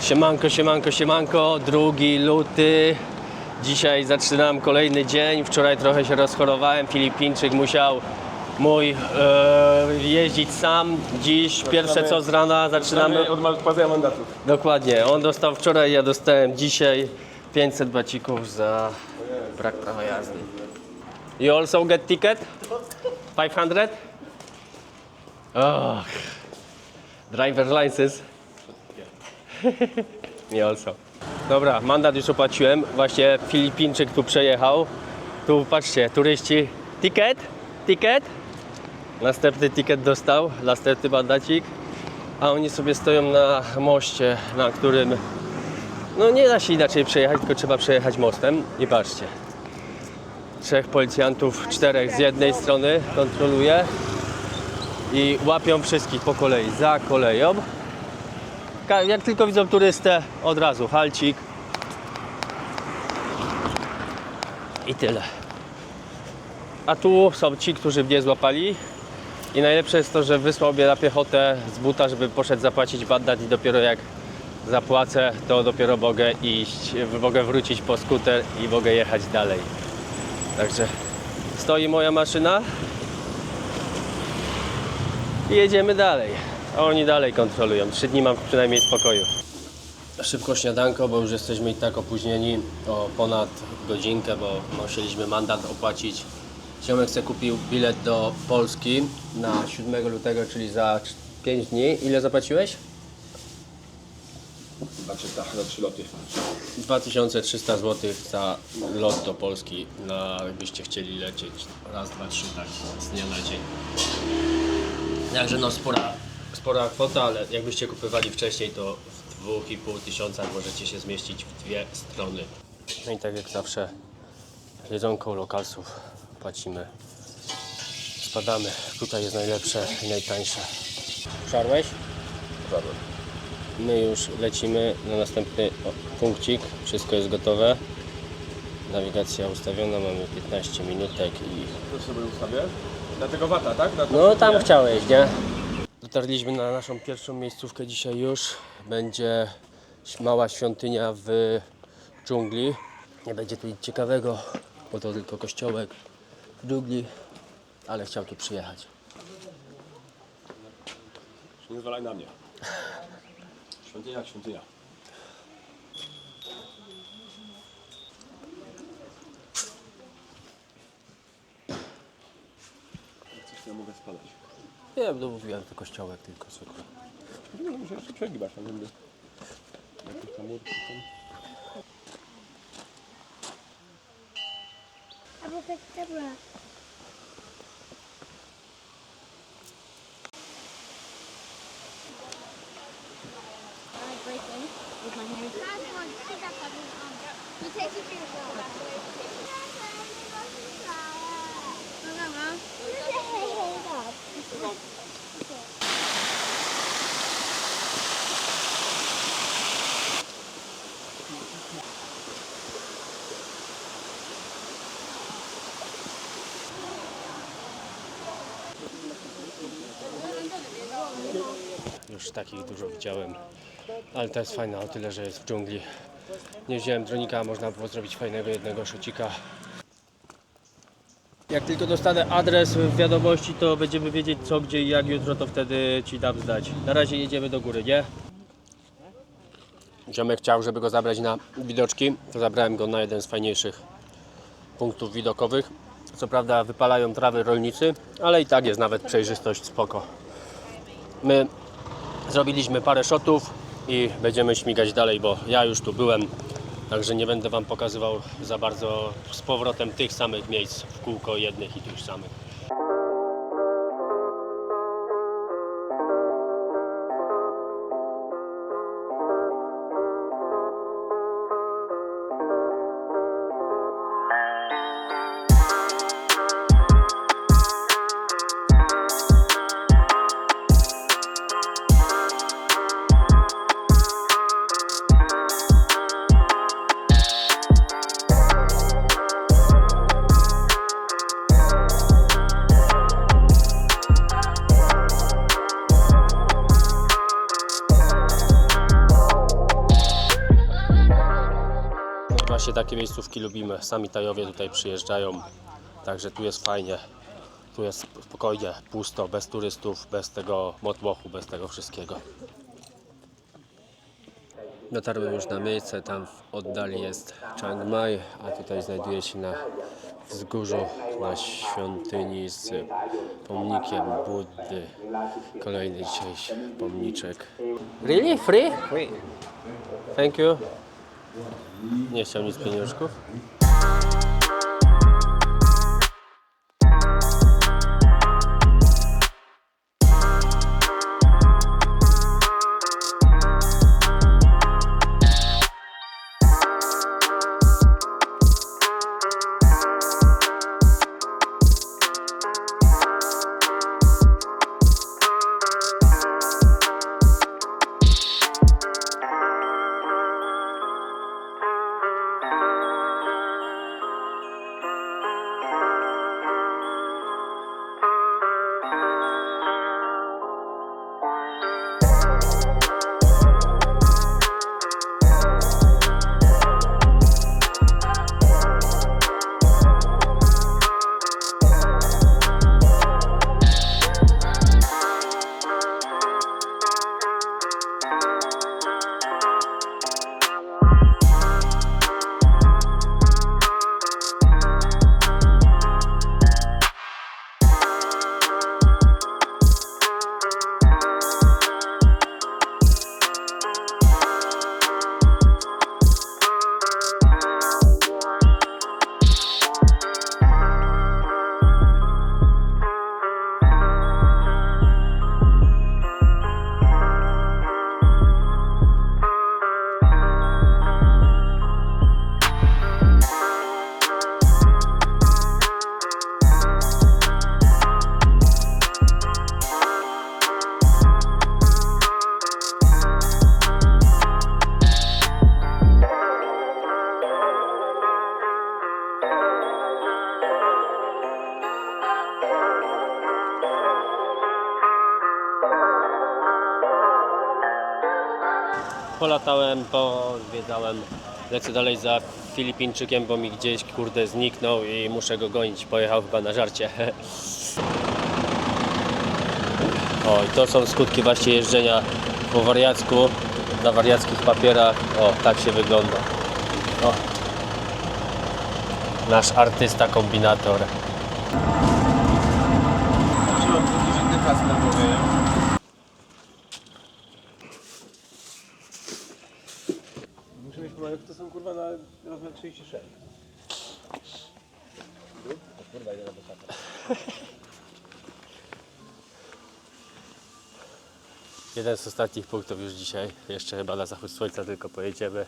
Siemanko, siemanko, siemanko, drugi luty. Dzisiaj zaczynam kolejny dzień. Wczoraj trochę się rozchorowałem. Filipińczyk musiał mój e, jeździć sam. Dziś pierwsze co z rana zaczynamy. od odpłacenia mandatu. Dokładnie. On dostał wczoraj, ja dostałem dzisiaj 500 bacików za brak prawa jazdy. You also get ticket? 500? Oh. Driver license. Me also. Dobra, mandat już opłaciłem. Właśnie Filipińczyk tu przejechał. Tu patrzcie, turyści. Ticket? Ticket? Następny ticket dostał, następny mandacik. A oni sobie stoją na moście, na którym no nie da się inaczej przejechać, tylko trzeba przejechać mostem. I patrzcie. Trzech policjantów, czterech z jednej strony kontroluje i łapią wszystkich po kolei za koleją. Jak tylko widzą turystę, od razu halcik. I tyle. A tu są ci, którzy mnie złapali. I najlepsze jest to, że wysłał mnie na piechotę z buta, żeby poszedł zapłacić mandat i dopiero jak zapłacę, to dopiero mogę iść, mogę wrócić po skuter i mogę jechać dalej. Także stoi moja maszyna i jedziemy dalej. A oni dalej kontrolują. Trzy dni mam przynajmniej spokoju. Szybko śniadanko, bo już jesteśmy i tak opóźnieni o ponad godzinkę, bo musieliśmy mandat opłacić. Ziomek sobie kupił bilet do Polski na 7 lutego, czyli za 5 dni. Ile zapłaciłeś? Znaczy tak, na trzy loty. 2300 zł za lot do Polski, na, jakbyście chcieli lecieć raz, dwa, trzy, tak, z dnia na dzień. Także no spora, spora kwota, ale jakbyście kupywali wcześniej, to w 2,5 tysiąca możecie się zmieścić w dwie strony. No i tak jak zawsze, jedzonką lokalsów płacimy. Spadamy, tutaj jest najlepsze i najtańsze. Żarłeś? Żadne. My już lecimy na następny o, punkcik. Wszystko jest gotowe. Nawigacja ustawiona, mamy 15 minutek i... To sobie ustawię. Dlatego wata, tak? Na to No tam chciałeś, nie? Dotarliśmy na naszą pierwszą miejscówkę dzisiaj już. Będzie mała świątynia w dżungli. Nie będzie tu nic ciekawego, bo to tylko kościołek w dżungli. Ale chciał tu przyjechać. Nie zwalaj na mnie. Świątynia świątynia. Coś ja mogę spadać. Nie wiem, no mówiłem, to kościołek tylko zwykły. Nie, no muszę jeszcze przegiwać, tam będę. Jakiś tam mur, tam. Abracadabra. I like breaking with my hands. You take it to yourself. Już takich dużo widziałem, ale to jest fajne o tyle, że jest w dżungli. Nie wziąłem dronika, można było zrobić fajnego jednego szocika. Jak tylko dostanę adres w wiadomości, to będziemy wiedzieć co, gdzie i jak jutro, to wtedy Ci dam znać. Na razie jedziemy do góry, nie? Ziomek chciał, żeby go zabrać na widoczki, to zabrałem go na jeden z fajniejszych punktów widokowych. Co prawda wypalają trawy rolnicy, ale i tak jest nawet przejrzystość spoko. My zrobiliśmy parę shotów i będziemy śmigać dalej, bo ja już tu byłem, także nie będę Wam pokazywał za bardzo z powrotem tych samych miejsc w kółko jednych i tych samych. Takie miejscówki lubimy. Sami Tajowie tutaj przyjeżdżają, także tu jest fajnie. Tu jest spokojnie, pusto, bez turystów, bez tego motłochu, bez tego wszystkiego. Dotarłem już na miejsce, tam w oddali jest Chiang Mai, a tutaj znajduję się na wzgórzu, na świątyni z pomnikiem Buddy. Kolejny dzisiaj pomniczek. Really? Free? Free. Thank you. Nie chciał nic pieniążków. Polatałem, pozwiedzałem. Lecę dalej za Filipińczykiem, bo mi gdzieś kurde zniknął i muszę go gonić. Pojechał chyba na żarcie. O, i to są skutki właśnie jeżdżenia po wariacku, na wariackich papierach. O, tak się wygląda. O. Nasz artysta kombinator. Zobaczyłem póki, że ty pas na głowie, nie? Muszę mieć pomagać, to są kurwa na rozmiar 36. O kurwa, idę na bokata. Jeden z ostatnich punktów już dzisiaj. Jeszcze chyba na zachód słońca tylko pojedziemy.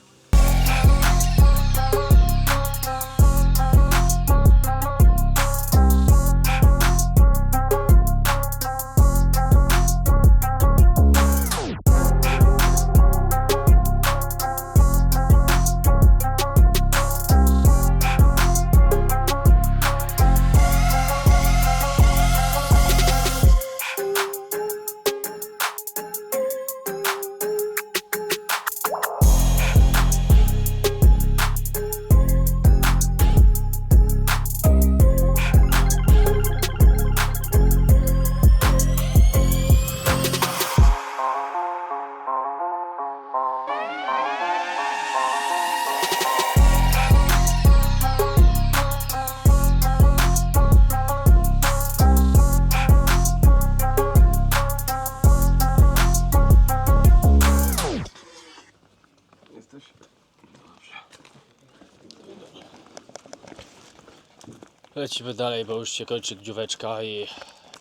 Lecimy dalej, bo już się kończy dnióweczka i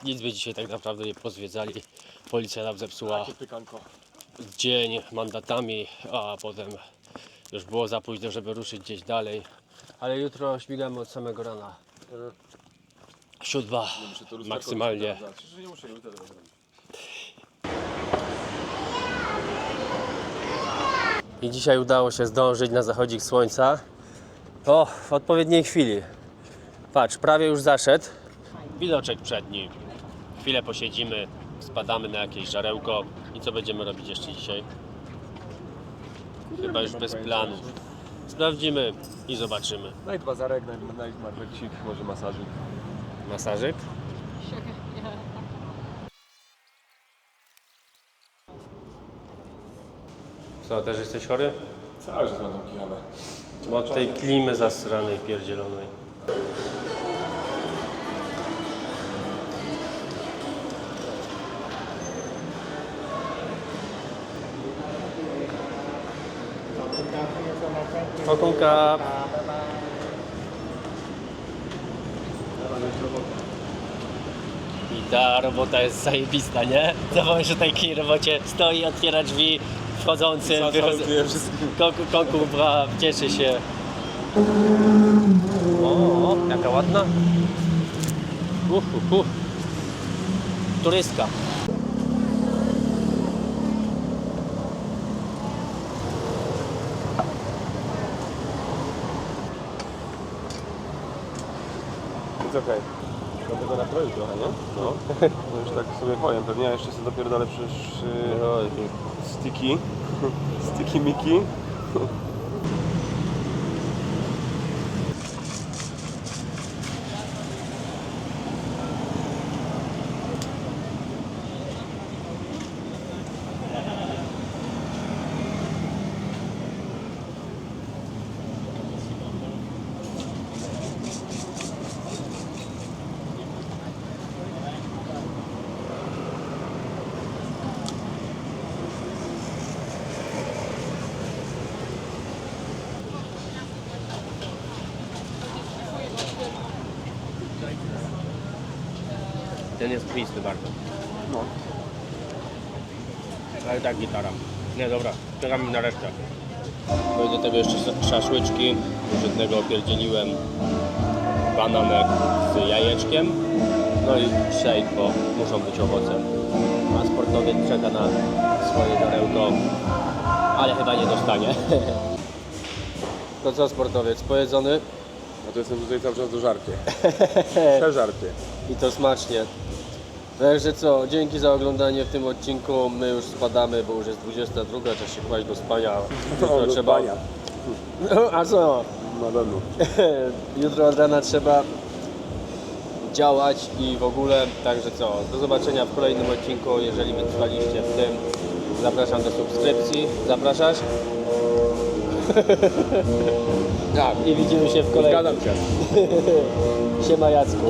nic by dzisiaj tak naprawdę nie pozwiedzali. Policja nam zepsuła dzień mandatami, a potem już było za późno, żeby ruszyć gdzieś dalej. Ale jutro śmigamy od samego rana. Siódma maksymalnie. I dzisiaj udało się zdążyć na zachodzik słońca. O, w odpowiedniej chwili. Patrz, prawie już zaszedł. Widoczek przed nim. Chwilę posiedzimy, spadamy na jakieś żarełko. I co będziemy robić jeszcze dzisiaj? Chyba już bez planów. Sprawdzimy i zobaczymy. Night bazarek, night, night markecik, może masażyk. Masażyk? Co, też jesteś chory? Cały czas mam tą kijawę. Od tej klimy zasranej, pierdzielonej. Okunka. I ta robota jest zajebista, nie? Zobacz, że takiej robocie stoi, otwiera drzwi wchodzącym, wychodzącym. Konku, konku, bra, cieszy się. O, o, jaka ładna. Uh, uh, uh. Turystka. Jest okej. Będę go nakroił trochę, nie? No. no już tak sobie powiem, pewnie ja jeszcze sobie dopierdolę przecież yy, No, sticky. sticky Miki. Ten jest twisty bardzo. No. Ale tak gitara. Nie, dobra, czekamy na resztę. No i do tego jeszcze sz- szaszłyczki. Już jednego opierdzieliłem bananek z jajeczkiem. No i shake, bo muszą być owoce. A sportowiec czeka na swoje żarełko, ale chyba nie dostanie. To co sportowiec, pojedzony A to jestem tutaj cały czas do żarcie. Przeżarcie. i to smacznie. Także co, dzięki za oglądanie w tym odcinku. My już spadamy, bo już jest 22, czas się kłaść do spania. Jutro do trzeba... spania. No, a co? Na pewno. Jutro od rana trzeba działać i w ogóle, także co, do zobaczenia w kolejnym odcinku, jeżeli wytrwaliście w tym. Zapraszam do subskrypcji. Zapraszasz? Tak, i widzimy się w kolejnym. Zgadzam się. Siema Jacku.